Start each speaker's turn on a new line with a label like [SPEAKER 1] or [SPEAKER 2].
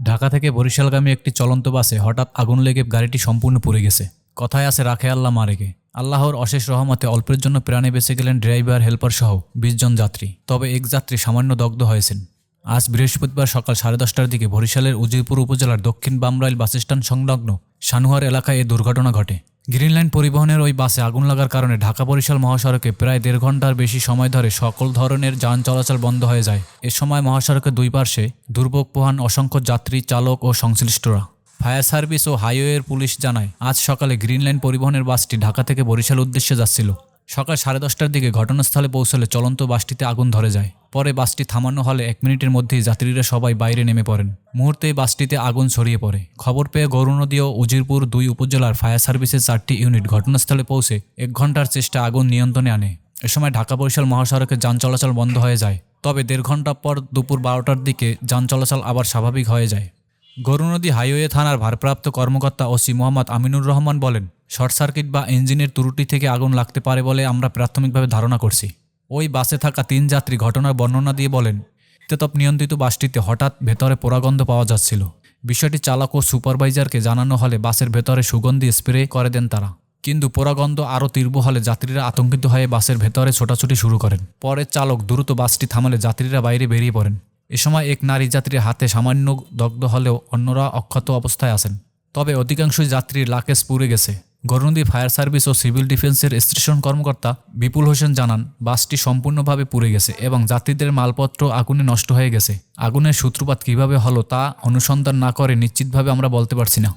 [SPEAKER 1] ঢাকা থেকে বরিশালগামী একটি চলন্ত বাসে হঠাৎ আগুন লেগে গাড়িটি সম্পূর্ণ পুড়ে গেছে। কথায় আছে, রাখে আল্লাহ মারেকে আল্লাহর অশেষ রহমতে অল্পের জন্য প্রাণে বেঁচে গেলেন ড্রাইভার হেল্পার সহ বিশ জন যাত্রী। তবে এক যাত্রী সামান্য দগ্ধ হয়েছেন। আজ বৃহস্পতিবার সকাল সাড়ে দশটার দিকে বরিশালের উজিরপুর উপজেলার দক্ষিণ বামরাইল বাসস্ট্যান্ড সংলগ্ন সানুহার এলাকায় এ দুর্ঘটনা ঘটে। গ্রিন লাইন পরিবহনের ওই বাসে আগুন লাগার কারণে ঢাকা বরিশাল মহাসড়কে প্রায় দেড় ঘণ্টার বেশি সময় ধরে সকল ধরনের যান চলাচল বন্ধ হয়ে যায়। এ সময় মহাসড়কের দুই পার্শ্বে দুর্ভোগ পোহান অসংখ্য যাত্রী, চালক ও সংশ্লিষ্টরা। ফায়ার সার্ভিস ও হাইওয়ের পুলিশ জানায়, আজ সকালে গ্রিন লাইন পরিবহনের বাসটি ঢাকা থেকে বরিশাল উদ্দেশ্যে যাচ্ছিল। সকাল সাড়ে দশটার দিকে ঘটনাস্থলে পৌঁছলে চলন্ত বাসটিতে আগুন ধরে যায়। পরে বাসটি থামানো হলে এক মিনিটের মধ্যেই যাত্রীরা সবাই বাইরে নেমে পড়েন। মুহূর্তে বাসটিতে আগুন ছড়িয়ে পড়ে। খবর পেয়ে গৌরনদী ও উজিরপুর দুই উপজেলার ফায়ার সার্ভিসের চারটি ইউনিট ঘটনাস্থলে পৌঁছে এক ঘণ্টার চেষ্টা আগুন নিয়ন্ত্রণে আনে। এ সময় ঢাকা বরিশাল মহাসড়কে যান চলাচল বন্ধ হয়ে যায়। তবে দেড় ঘণ্টা পর দুপুর বারোটার দিকে যান চলাচল আবার স্বাভাবিক হয়ে যায়। গরুনদী হাইওয়ে থানার ভারপ্রাপ্ত কর্মকর্তা ওসি মোহাম্মদ আমিনুর রহমান বলেন, শর্ট সার্কিট বা ইঞ্জিনের ত্রুটি থেকে আগুন লাগতে পারে বলে আমরা প্রাথমিকভাবে ধারণা করছি। ওই বাসে থাকা তিন যাত্রী ঘটনার বর্ণনা দিয়ে বলেন তেতপ নিয়ন্ত্রিত বাসটিতে হঠাৎ ভেতরে পোড়াগন্ধ পাওয়া যাচ্ছিল। বিষয়টি চালক ও সুপারভাইজারকে জানানো হলে বাসের ভেতরে সুগন্ধি স্প্রে করে দেন তারা। কিন্তু পোড়াগন্ধ আরও তীব্র হলে যাত্রীরা আতঙ্কিত হয়ে বাসের ভেতরে ছোটাছুটি শুরু করেন। পরে চালক দ্রুত বাসটি থামালে যাত্রীরা বাইরে বেরিয়ে পড়েন। এ সময় এক নারী যাত্রীর হাতে সামান্য দগ্ধ হলেও অন্যরা অক্ষত অবস্থায় আছেন তবে অধিকাংশ যাত্রীর লাকেজ পুড়ে গেছে। গরুন্দি ফায়ার সার্ভিস ও সিভিল ডিফেন্সের স্টেশন কর্মকর্তা বিপুল হোসেন জানান, বাসটি সম্পূর্ণভাবে পুড়ে গেছে এবং যাত্রীদের মালপত্র আগুনে নষ্ট হয়ে গেছে। আগুনের সূত্রপাত কীভাবে হলো তা অনুসন্ধান না করে নিশ্চিতভাবে আমরা বলতে পারছি না।